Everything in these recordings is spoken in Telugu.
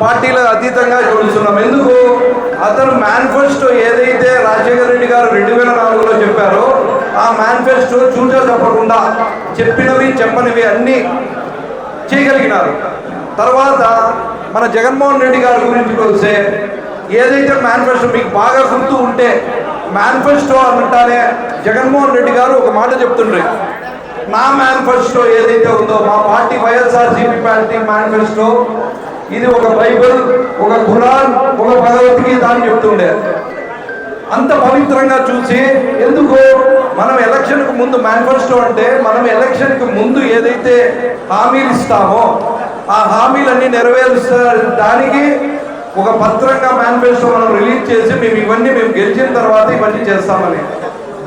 పార్టీలకు అతీతంగా చూస్తున్నాం ఎందుకు? అతను మేనిఫెస్టో ఏదైతే రాజశేఖర రెడ్డి గారు రెండు వేల నాలుగులో చెప్పారో ఆ మేనిఫెస్టో చూచా చెప్పకుండా చెప్పినవి చెప్పనివి అన్నీ చేయగలిగినారు. తర్వాత మన జగన్మోహన్ రెడ్డి గారి గురించి వస్తే ఏదైతే మేనిఫెస్టో మీకు బాగా గుర్తు ఉంటే మేనిఫెస్టో అంటానే జగన్మోహన్ రెడ్డి గారు ఒక మాట చెప్తుండ్రి. నా మేనిఫెస్టో ఏదైతే ఉందో మా పార్టీ వైఎస్ఆర్సీపీ పార్టీ మేనిఫెస్టో ఇది ఒక బైబిల్ ఒక ఖురాన్ ఒక భగవద్గీత దాన్ని చెప్తుండే. అంత పవిత్రంగా చూసి ఎందుకు మనం ఎలక్షన్కు ముందు మేనిఫెస్టో అంటే మనం ఎలక్షన్కి ముందు ఏదైతే హామీలు ఇస్తామో ఆ హామీలన్నీ నెరవేర్చడానికి ఒక పత్రంగా మేనిఫెస్టో మనం రిలీజ్ చేసి మేము ఇవన్నీ మేము గెలిచిన తర్వాత ఇవన్నీ చేస్తామని.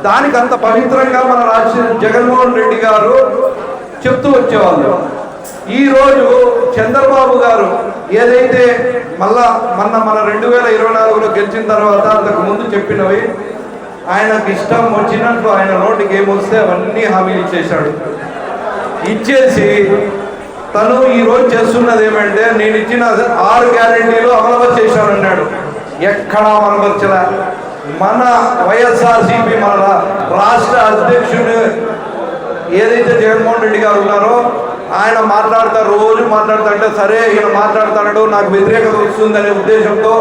దానికి అంత పవిత్రంగా మన రాజ జగన్మోహన్ రెడ్డి గారు చెప్తూ వచ్చేవాళ్ళు. ఈరోజు చంద్రబాబు గారు ఏదైతే మళ్ళా మొన్న మన రెండు వేల ఇరవై నాలుగులో గెలిచిన తర్వాత అంతకు ముందు చెప్పినవి ఆయనకు ఇష్టం వచ్చినట్లు ఆయన నోటికి ఏమొస్తే అవన్నీ హామీలు ఇచ్చేశాడు. ఇచ్చేసి తను ఈ రోజు చేస్తున్నది ఏమంటే నేను ఇచ్చిన ఆరు గ్యారంటీలు అమలు చేశానన్నాడు. ఎక్కడా అమలుపరచలే మన వైఎస్ఆర్సీపీ మన రాష్ట్ర అధ్యక్షుడు ఏదైతే జగన్మోహన్ రెడ్డి గారు ఉన్నారో ఆయన మాట్లాడతా రోజు మాట్లాడుతుంటే సరే ఈయన మాట్లాడుతున్నాడు నాకు వ్యతిరేకత వస్తుందనే ఉద్దేశంతో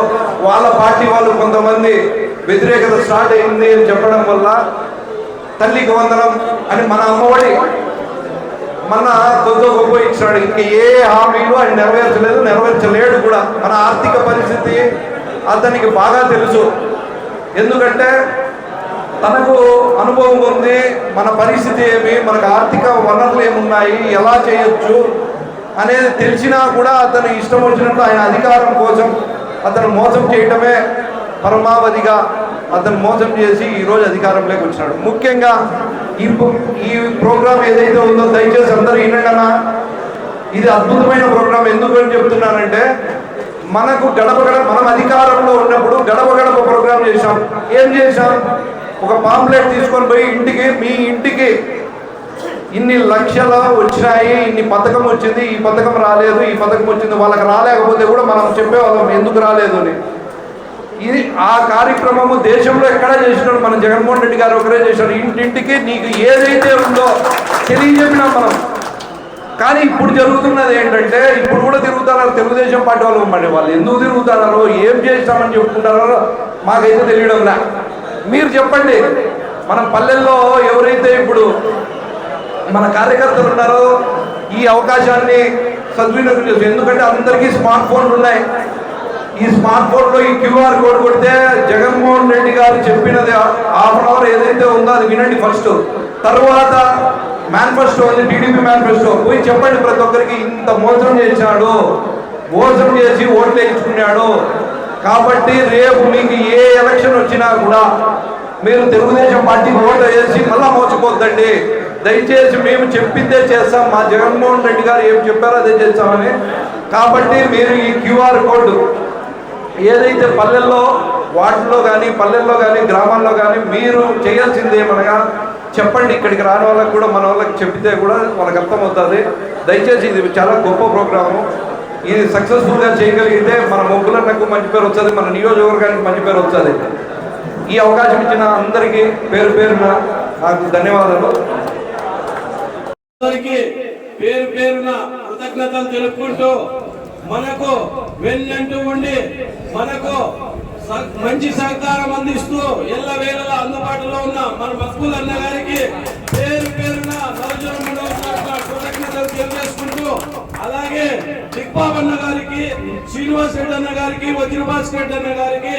వాళ్ళ పార్టీ వాళ్ళు కొంతమంది వ్యతిరేకత స్టార్ట్ అయింది అని చెప్పడం వల్ల తల్లికి వందనం అని మన అమ్మఒడి మన కొద్దో గొప్ప ఇచ్చాడు. ఇంక ఏ హామీలు ఆయన నెరవేర్చలేదు నెరవేర్చలేడు కూడా. మన ఆర్థిక పరిస్థితి అతనికి బాగా తెలుసు. ఎందుకంటే తనకు అనుభవం ఉంది మన పరిస్థితి ఏమి మనకు ఆర్థిక వనరులు ఏమున్నాయి ఎలా చేయొచ్చు అనేది తెలిసినా కూడా అతను ఇష్టం వచ్చినట్లు ఆయన అధికారం కోసం అతను మోసం చేయటమే పరమావధిగా అతను మోసం చేసి ఈరోజు అధికారంలోకి వచ్చినాడు. ముఖ్యంగా ఈ ఈ ప్రోగ్రాం ఏదైతే ఉందో దయచేసి అందరూ వినండి ఇది అద్భుతమైన ప్రోగ్రాం. ఎందుకు అని చెప్తున్నానంటే మనకు గడప గడప మనం అధికారంలో ఉన్నప్పుడు గడప గడప ప్రోగ్రాం చేశాం. ఏం చేశాం? ఒక పాంప్లెట్ తీసుకొని పోయి ఇంటికి మీ ఇంటికి ఇన్ని లక్షల వచ్చినాయి ఇన్ని పథకం వచ్చింది ఈ పథకం రాలేదు ఈ పథకం వచ్చింది వాళ్ళకి రాలేకపోతే కూడా మనం చెప్పేవాళ్ళం ఎందుకు రాలేదు అని. ఇది ఆ కార్యక్రమము దేశంలో ఎక్కడా చేసినాడు? మనం జగన్మోహన్ రెడ్డి గారు ఒకరే చేశారు. ఇంటింటికి నీకు ఏదైతే ఉందో తెలియజెప్పినాం మనం. కానీ ఇప్పుడు జరుగుతున్నది ఏంటంటే ఇప్పుడు కూడా తిరుగుతున్నారు తెలుగుదేశం పార్టీ వాళ్ళు మరి వాళ్ళు ఎందుకు తిరుగుతున్నారో ఏం చేస్తామని చెప్పుకుంటారో మాకైతే తెలియడం లే మీరు చెప్పండి. మనం పల్లెల్లో ఎవరైతే ఇప్పుడు మన కార్యకర్తలు ఉన్నారో ఈ అవకాశాన్ని సద్వినియోగం చేస్తారు ఎందుకంటే అందరికీ స్మార్ట్ ఫోన్లు ఉన్నాయి. ఈ స్మార్ట్ ఫోన్లో ఈ క్యూఆర్ కోడ్ కొడితే జగన్మోహన్ రెడ్డి గారు చెప్పినది హాఫ్ అన్ అవర్ ఏదైతే ఉందో అది వినండి ఫస్ట్ తర్వాత మేనిఫెస్టో ఉంది టీడీపీ మేనిఫెస్టో పోయి చెప్పండి ప్రతి ఒక్కరికి ఇంత మోసం చేశాడు. మోసం చేసి ఓట్లు వేయించుకున్నాడు. కాబట్టి రేపు మీకు ఏ ఎలక్షన్ వచ్చినా కూడా మీరు తెలుగుదేశం పార్టీకి ఓటు వేసి మళ్ళా మోసపోద్దండి. దయచేసి మేము చెప్పిందే చేస్తాం. మా జగన్మోహన్ రెడ్డి గారు ఏం చెప్పారో అదే చేస్తామని. కాబట్టి మీరు ఈ క్యూఆర్ కోడ్ ఏదైతే పల్లెల్లో వాటిలో కానీ పల్లెల్లో కానీ గ్రామాల్లో కానీ మీరు చేయాల్సింది ఏమనగా చెప్పండి. ఇక్కడికి రాని వాళ్ళకి కూడా మన వాళ్ళకి చెప్తే కూడా వాళ్ళకి అర్థమవుతుంది. దయచేసి ఇది చాలా గొప్ప ప్రోగ్రాము. ఇది సక్సెస్ఫుల్గా చేయగలిగితే మన మొగ్గులన్నకు మంచి పేరు వస్తుంది. మన నియోజకవర్గానికి మంచి పేరు వస్తుంది. ఈ అవకాశం ఇచ్చిన అందరికీ పేరు పేరున నాకు ధన్యవాదాలు. అందరికీ పేరు పేరున కృతజ్ఞతలు తెలుపుకుంటూ మనకు వెన్నంటూ ఉండి మనకు మంచి సహకారం అందిస్తూ ఎల్ల వేళలా అందుబాటులో ఉన్న మన మక్కుల అన్న గారికి పేరు పేరున నవజన మూడవ కృతజ్ఞతలు తెలియజేసుకుంటూ అలాగే దిక్బాబ్ శ్రీనివాస్ రెడ్డి అన్న గారికి వజ్రభాస్ రెడ్డి అన్న గారికి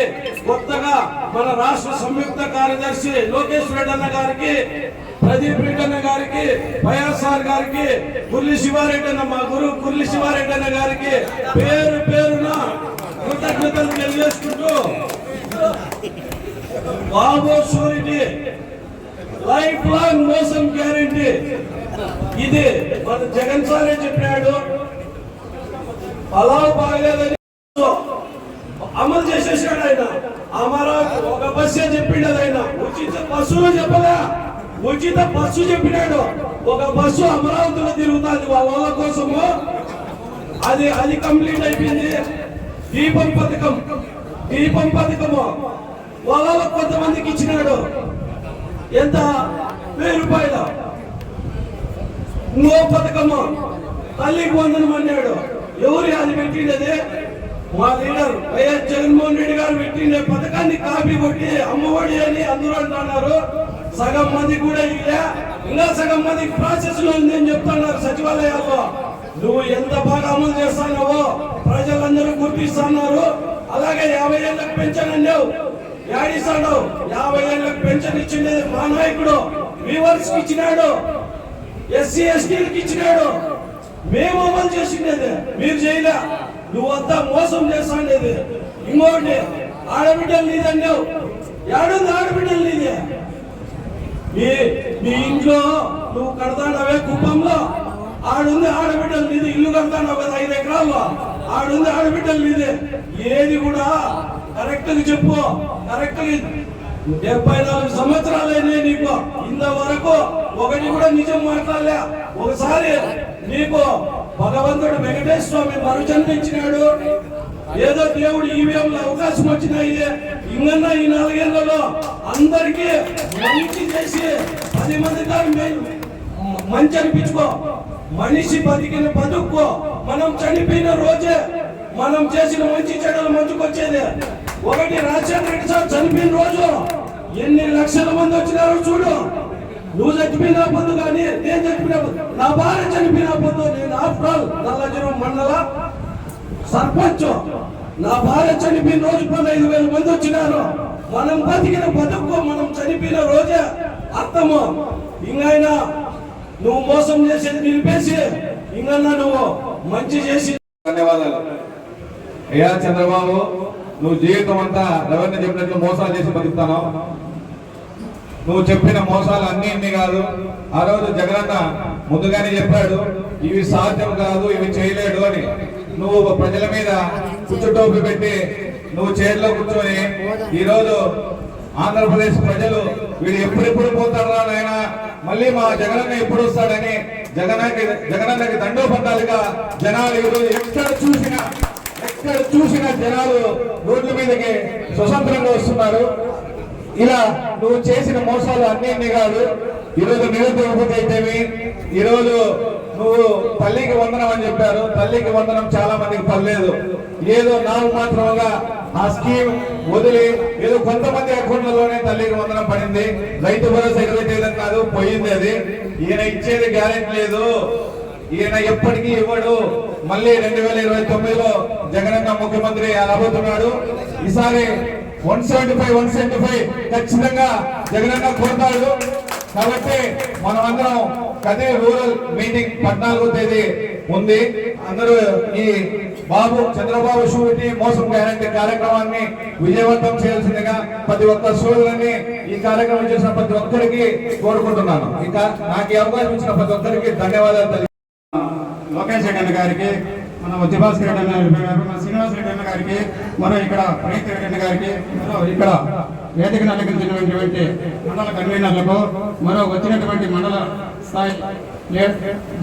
కొత్తగా మన రాష్ట్ర సంయుక్త కార్యదర్శి లోకేష్ రెడ్డి అన్న గారికి ప్రదీప్ రెడ్డి అన్న గారికి వైఎస్ఆర్ గారికి కుర్లి శివారెడ్డి అన్న మా గురువు కుర్లి శివారెడ్డి అన్న గారికి పేరు పేరున కృతజ్ఞతలు తెలియజేసుకుంటూ బాబు షూరిటీ లైఫ్ లాంగ్ మోసం గ్యారెంటీ. ఇది మన జగన్ సారే చెప్పాడు? పలావ్ బాగలేదని చేసేసాడు బస్సు చెప్పినాడు. ఒక బస్సు అమరావతిలో తిరుగుతుంది వాళ్ళ కోసము. అది అది కంప్లీట్ అయిపోయింది. దీపం పథకం దీపం పథకము. వాళ్ళ కొంతమందికి ఇచ్చినాడు. ఎంత? వెయ్యి రూపాయలు. ఇంకో పథకము. తల్లికి వందనం అన్నాడు. ఎవరు అది పెట్టినది మా లీడర్ వైఎస్ జగన్మోహన్ రెడ్డి గారు పెట్టిన పథకాన్ని కాపీ కొట్టి అమ్మఒడి అని అందరూ అంటున్నారు. సగం మంది కూడా ఇలా ఇంకా సగం మంది ప్రాసెస్లో ఉంది అని చెప్తున్నారు సచివాలయాల్లో. నువ్వు ఎంత బాగా అమలు చేస్తున్నావో ప్రజలందరూ గుర్తిస్తున్నారు. అలాగే యాభై ఏళ్ళకి పెన్షన్ అన్నావు యాడిస్తాడు యాభై ఏళ్ళకి పెన్షన్ ఇచ్చింది మా నాయకుడు వీవర్స్కి ఇచ్చినాడు ఎస్సీ ఎస్టీలకు ఇచ్చినాడు. మేము అమలు చేసిండేది మీరు చేయలే. నువ్వంతా మోసం చేస్తాండేది. ఇంకోటి ఆడబిడ్డలు నీదన్నావు ఏడుంది ఆడబిడ్డలు నీదే? మీ మీ ఇంట్లో నువ్వు కడతాడవే కుప్పంలో? ఆడుంది ఆడబిడ్డలు నీది ఇల్లు కడతాడు కదా ఐదు ఎకరాల్లో. ఆడుంది ఆడబిడ్డలు నీది ఏది కూడా కరెక్ట్గా చెప్పు. కరెక్ట్గా డెబ్బై నాలుగు సంవత్సరాలైనా నీకు. ఇంతవరకు ఒకటి కూడా నిజం మాట్లాడలే. ఒకసారి నీకు భగవంతుడు వెంకటేశ్వర స్వామి మరుజన్మించినాడు ఏదో దేవుడు ఈవీఎంలో అవకాశం వచ్చినాయి ఇంకన్నా ఈ నాలుగేళ్ళలో అందరికీ మంచి చేసి పది మంది దాని మంచి అనిపించుకో. మనిషి బతికిన బతుక్కో. మనం చనిపోయిన రోజే మనం చేసిన మంచి చెడులు మంచుకొచ్చేది ఒకటి రాజశేఖర రెడ్డి సార్ చనిపోయిన రోజు ఎన్ని లక్షల మంది వచ్చినారో చూడు. నువ్వు చచ్చిపోయినా పొద్దు కానీ నేను చచ్చిపోయిన నా భార్య చనిపోయిన పొద్దు. నేను ఆఫ్టర్ ఆల్ నల్లజరం మండల సర్పంచ్ నా భార్య చనిపోయిన రోజు పదహైదు వేల మంది వచ్చినారు. మనం బతికిన బతుకు మనం చనిపోయిన రోజే అర్థము. ఇంకైనా నువ్వు మోసం చేసేది నిలిపేసి ఇంకన్నా నువ్వు మంచి చేసి ధన్యవాదాలు. అయ్యా చంద్రబాబు నువ్వు జీవితం అంతా రెవెన్యూ చెప్పినట్లు మోసాలు చేసి బతుకుతాను నువ్వు చెప్పిన మోసాలు అన్ని ఇన్ని కాదు. ఆ రోజు జగనన్న ముందుగానే చెప్పాడు ఇవి సాధ్యం కాదు ఇవి చేయలేడు అని. నువ్వు ప్రజల మీద కూర్చుటోపి పెట్టి నువ్వు చైర్లో కూర్చొని ఈ రోజు ఆంధ్రప్రదేశ్ ప్రజలు వీడు ఎప్పుడెప్పుడు పోతారా నాయన మళ్ళీ మా జగనన్న ఎప్పుడు వస్తాడని జగనకి జగనన్నకి దండోపందాలుగా జనాలు ఈరోజు ఎక్కడ చూసినా ఎక్కడ చూసిన జనాలు రోడ్ల మీదకి స్వతంత్రంగా వస్తున్నారు. ఇలా నువ్వు చేసిన మోసాలు అన్ని అన్ని కాదు. ఈరోజు నిరుద్యోగ అయితేవి ఈరోజు నువ్వు తల్లికి వందనం అని చెప్పారు. తల్లికి వందనం చాలా మందికి పర్లేదు. ఏదో నాకు మాత్రముగా ఆ స్కీమ్ వదిలి ఏదో కొంతమంది అకౌంట్లలోనే తల్లికి వందనం పడింది. రైతు భరోసా ఇరవై కాదు పోయింది అది. ఈయన ఇచ్చేది గ్యారెంటీ లేదు. ఈయన ఎప్పటికీ ఇవ్వడు. మళ్ళీ రెండు వేల ఇరవై తొమ్మిదిలో జగనన్న ముఖ్యమంత్రి రాబోతున్నాడు. ఈసారి one seventy five one seventy five ఖచ్చితంగా జగనన్న కోరుతాడు. కాబట్టి మనమందరం కదే రూరల్ మీటింగ్ పద్నాలుగో తేదీ ఉంది. అందరూ ఈ బాబు చంద్రబాబు షూరిటీ మోసం గ్యారంటీ కార్యక్రమాన్ని విజయవంతం చేయాల్సిందిగా ప్రతి ఒక్క సోదరుని ఈ కార్యక్రమం చేసిన ప్రతి ఒక్కరికి కోరుకుంటున్నాను. ఇంకా నాకు ఈ అవకాశం ఇచ్చిన ప్రతి ఒక్కరికి ధన్యవాదాలు తెలియ లోకేష్ గారికి మన ఉద్యభాస్కర్ రెడ్డి అన్న గారు మన శ్రీనివాస్ రెడ్డి అన్న గారికి మన ఇక్కడ ప్రణీత్ రెడ్డి అన్న గారికి ఇక్కడ వేదికను అలంకరించినటువంటి మండల కన్వీనర్లకు మరో వచ్చినటువంటి మండల స్థాయి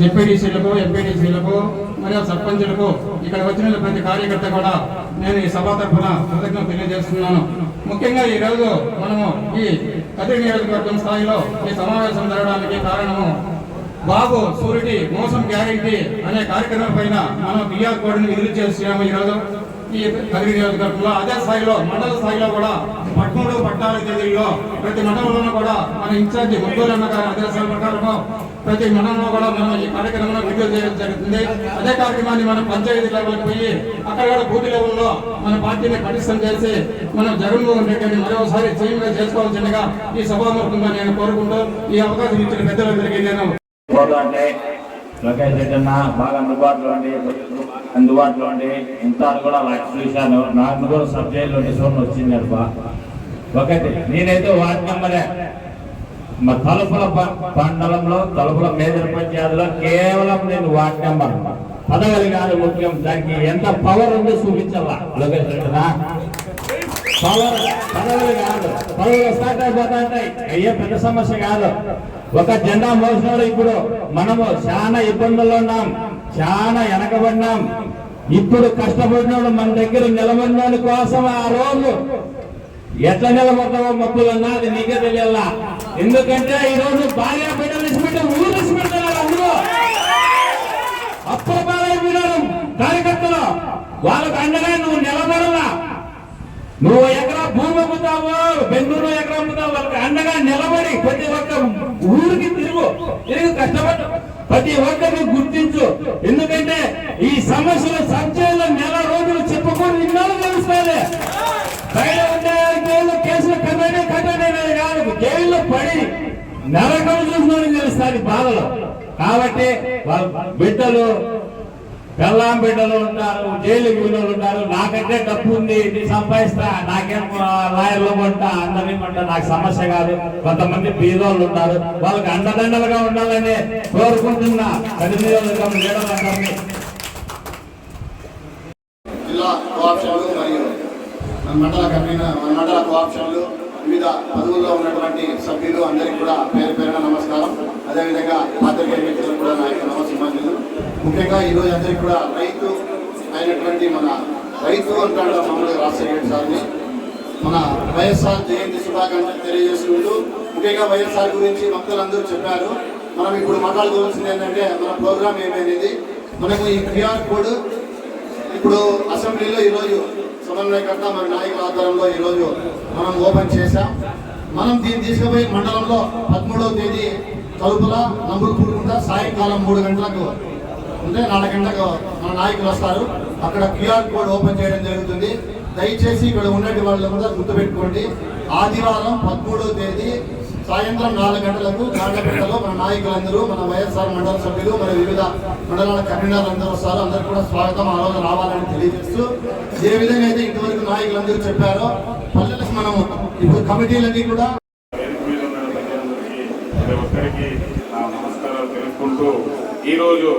జెడ్పీడీసీలకు ఎంపీడీసీలకు మరియు సర్పంచులకు ఇక్కడ వచ్చిన ప్రతి కార్యకర్త కూడా నేను ఈ సభ తరఫున కృతజ్ఞత తెలియజేస్తున్నాను. ముఖ్యంగా ఈ రోజు మనము ఈ కదిరి నియోజకవర్గం స్థాయిలో ఈ సమావేశం జరగడానికి కారణము బాబు సూరిటీ మోసం గ్యారెంటీ అనే కార్యక్రమం పైన మనం బిఆర్ కోడ్ని విడుదల చేస్తున్నాము ఈరోజు ఈ కలిగి నియోజకవర్గంలో. అదే స్థాయిలో మండల స్థాయిలో కూడా పదమూడు పట్టాల తేదీల్లో ప్రతి మండలంలోనూ కూడా మన ఇన్ఛార్జి ముగ్గురు అన్న గారి ఆదేశాల ప్రకారము ప్రతి మండలంలో కూడా మనం ఈ కార్యక్రమంలో విడుదల చేయడం జరుగుతుంది. అదే కార్యక్రమాన్ని మనం పంచాయతీ లెవెల్కి పోయి అక్కడ కూడా బూత్ లెవెల్లో మన పార్టీని పటిష్టం చేసి మనం జగన్మోహన్ రెడ్డిని మరోసారి సీఎంగా చేసుకోవాల్సిందిగా ఈ సభాముఖంగా నేను కోరుకుంటూ ఈ అవకాశం ఇచ్చిన పెద్దలందరికీ నేను పోతుంటే లొకేష్ రెడ్డి అన్న బాగా అందుబాటులో ఉండి అందుబాటులో ఉండి ఇంత అని కూడా లక్ష చూశాను. నాకు కూడా సబ్ జైల్లో డిసోన్ వచ్చింది అబ్బా. ఒకటి నేనైతే వార్డు మెంబరే. మా తలుపుల మండలంలో తలుపుల మేజర్ పంచాయతీలో కేవలం నేను వార్డు నెంబర్ పదవులు కాదు ముఖ్యం. దానికి ఎంత పవర్ ఉందో చూపించాలా లోకేష్ రెడ్డినా పదవులు కాదు. పదవులు స్టార్ట్ అయిపోతా ఉంటాయి. అయ్యే పెద్ద సమస్య కాదు. ఒక జెండా మోసినాడు ఇప్పుడు మనము చాలా ఇబ్బందుల్లో ఉన్నాం. చాలా వెనకబడినాం ఇప్పుడు కష్టపడినోడు మన దగ్గర నిలబడినోడి కోసం ఆ రోజు ఎట్లా నిలబడతావో మప్పులన్నా అది నీకే తెలియాల? ఎందుకంటే ఈ రోజు భార్య బిడ్డలు ఇచ్చిపెట్టి ఊరు ఇచ్చిపెడతారు అందులో. అప్పుడు బాలయ్య కార్యకర్తలు. వాళ్ళకు అండగా నువ్వు నిలబడలా? నువ్వు ఎకరా భూమి అమ్ముతావు బెంగళూరు ఎకరా అమ్ముతావు వాళ్ళకి అండగా నిలబడి ప్రతి ఒక్క ఊరికి తిరుగు. తిరిగి కష్టపడు ప్రతి ఒక్కరిని గుర్తించు. ఎందుకంటే ఈ సమస్యలు సంచయంలో నెల రోజులు చెప్పకూడదు ఇన్నాళ్ళు తెలుస్తుంది బయట ఉండే కేసులు కట్టనే కట్టనే కాదు జైల్లో పడి నరకం చూసిన తెలుస్తుంది బాధలు. కాబట్టి వాళ్ళ బిడ్డలు పెళ్ళాం బిడ్డలు ఉంటారు జైలు వీళ్ళు ఉంటారు. నాకంటే డబ్బు ఉంది నీ సంపాదిస్తా నాకేం లాయర్లు కొంటా అందరినీ కొంటా నాకు సమస్య కాదు. కొంతమంది బీదోళ్ళు ఉంటారు. వాళ్ళకి అండదండలుగా ఉండాలని కోరుకుంటున్నా. పది లీడర్లందరినీ జిల్లా కోఆప్షన్లు మరియు మన మండల కన్వీనర్ మన మండల కోఆప్షన్లు వివిధ పదవుల్లో ఉన్నటువంటి సభ్యులు అందరికీ కూడా పేరు పేరున నమస్కారం. అదేవిధంగా పాత్రికేయ మిత్రులకు కూడా నాయకులు ముఖ్యంగా ఈరోజు అందరికీ కూడా రైతు అయినటువంటి మన రైతు అంటాడు మామూలుగా రాజశేఖర్ సార్ని. మన వైఎస్ఆర్ జయంతి శుభాకాంక్షలు తెలియజేసుకుంటూ ముఖ్యంగా వైఎస్ఆర్ గురించి భక్తులందరూ చెప్పారు. మనం ఇప్పుడు మాట్లాడుకోవాల్సింది ఏంటంటే మన ప్రోగ్రామ్ ఏమైనది మనకు ఈ క్యూఆర్ కోడ్ ఇప్పుడు అసెంబ్లీలో ఈరోజు సమన్వయకర్త మరి నాయకుల ఆధ్వర్యంలో ఈరోజు మనం ఓపెన్ చేశాం. మనం దీన్ని తీసుకుపోయి మండలంలో పదమూడవ తేదీ తలుపుల నంబుల్పూర్కుంట సాయంకాలం మూడు గంటలకు అంటే నాలుగు గంటలకు మన నాయకులు వస్తారు. అక్కడ క్యూఆర్ కోడ్ ఓపెన్ చేయడం జరుగుతుంది. దయచేసి ఇక్కడ ఉన్నటి వాళ్ళు కూడా గుర్తుపెట్టుకోండి. ఆదివారం పదమూడవ తేదీ సాయంత్రం నాలుగు గంటలకు గాండ్లపేటలో మన నాయకులందరూ మన వైఎస్ఆర్ మండల సభ్యులు మరి వివిధ మండలాల కన్వీనర్లు అందరూ వస్తారు. అందరూ కూడా స్వాగతం. ఆ రోజు రావాలని తెలియజేస్తూ ఏ విధంగా అయితే ఇంతవరకు నాయకులందరూ చెప్పారో పల్లెలకు మనము ఇప్పుడు కమిటీలన్నీ కూడా నమస్కారాలు ఈరోజు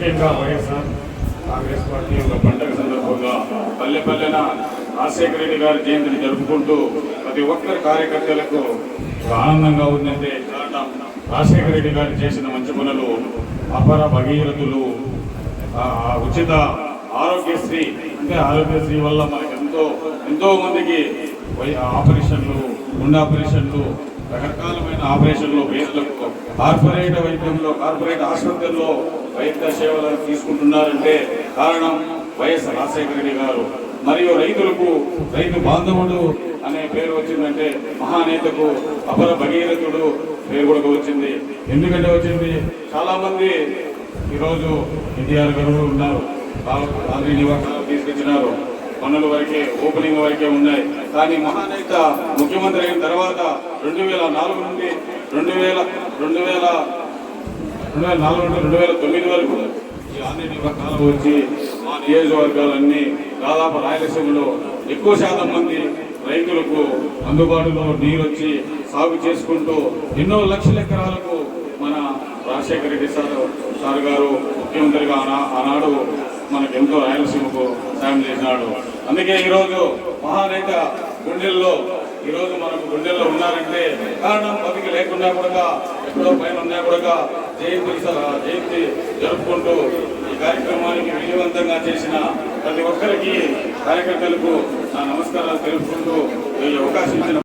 ముఖ్యంగా వైఎస్ఆర్ కాంగ్రెస్ పార్టీ యొక్క పండుగ సందర్భంగా పల్లె పల్లెన రాజశేఖర రెడ్డి గారి జయంతిని జరుపుకుంటూ ప్రతి ఒక్కరి కార్యకర్తలకు ఆనందంగా ఉందంటే కారణం రాజశేఖర రెడ్డి గారు చేసిన మంచి పనులు అపర భగీరథులు ఉచిత ఆరోగ్యశ్రీ అంటే ఆరోగ్యశ్రీ వల్ల మనకి ఎంతో ఎంతో మందికి వై- ఆపరేషన్లు గుండె ఆపరేషన్లు రకరకాలమైన ఆపరేషన్లో పేర్లకు కార్పొరేట్ వైద్యంలో కార్పొరేట్ ఆసుపత్రుల్లో వైద్య సేవలు తీసుకుంటున్నారంటే కారణం వైఎస్ రాజశేఖర రెడ్డి గారు. మరియు రైతులకు రైతు బాంధవుడు అనే పేరు వచ్చిందంటే మహానేతకు అపర భగీరథుడు పేరు కూడా వచ్చింది. ఎందుకంటే వచ్చింది? చాలా మంది ఈరోజు ఎన్టీఆర్ గారు ఉన్నారు. గాంధీ నివాసాలు తీసుకొచ్చినారు. పనుల వరకే ఓపెనింగ్ వరకే ఉన్నాయి. కానీ మహానేత ముఖ్యమంత్రి అయిన తర్వాత రెండు వేల నాలుగు నుండి రెండు వేల రెండు వేల రెండు వేల నాలుగు నుండి రెండు వేల తొమ్మిది వరకు ఈ గాంధీ నివాసాలు వచ్చి మా నియోజకవర్గాలన్నీ దాదాపు రాయలసీమలో ఎక్కువ శాతం మంది రైతులకు అందుబాటులో నీరు వచ్చి సాగు చేసుకుంటూ ఎన్నో లక్షల ఎకరాలకు మన రాజశేఖర రెడ్డి సార్ సార్ గారు ముఖ్యమంత్రిగా ఆనాడు మనకు ఎంతో రాయలసీమకు సాయం చేసినాడు. అందుకే ఈరోజు మహానేత గుండెల్లో ఈరోజు మనకు గుండెల్లో ఉన్నారంటే కారణం బతికి లేకుండా కూడా ఎక్కడో పైన ఉన్నా కూడా జయంతి జయంతి జరుపుకుంటూ ఈ కార్యక్రమానికి విజయవంతంగా చేసిన ప్రతి ఒక్కరికి కార్యకర్తలకు నా నమస్కారాలు తెలుపుకుంటూ ఈ అవకాశం ఇచ్చిన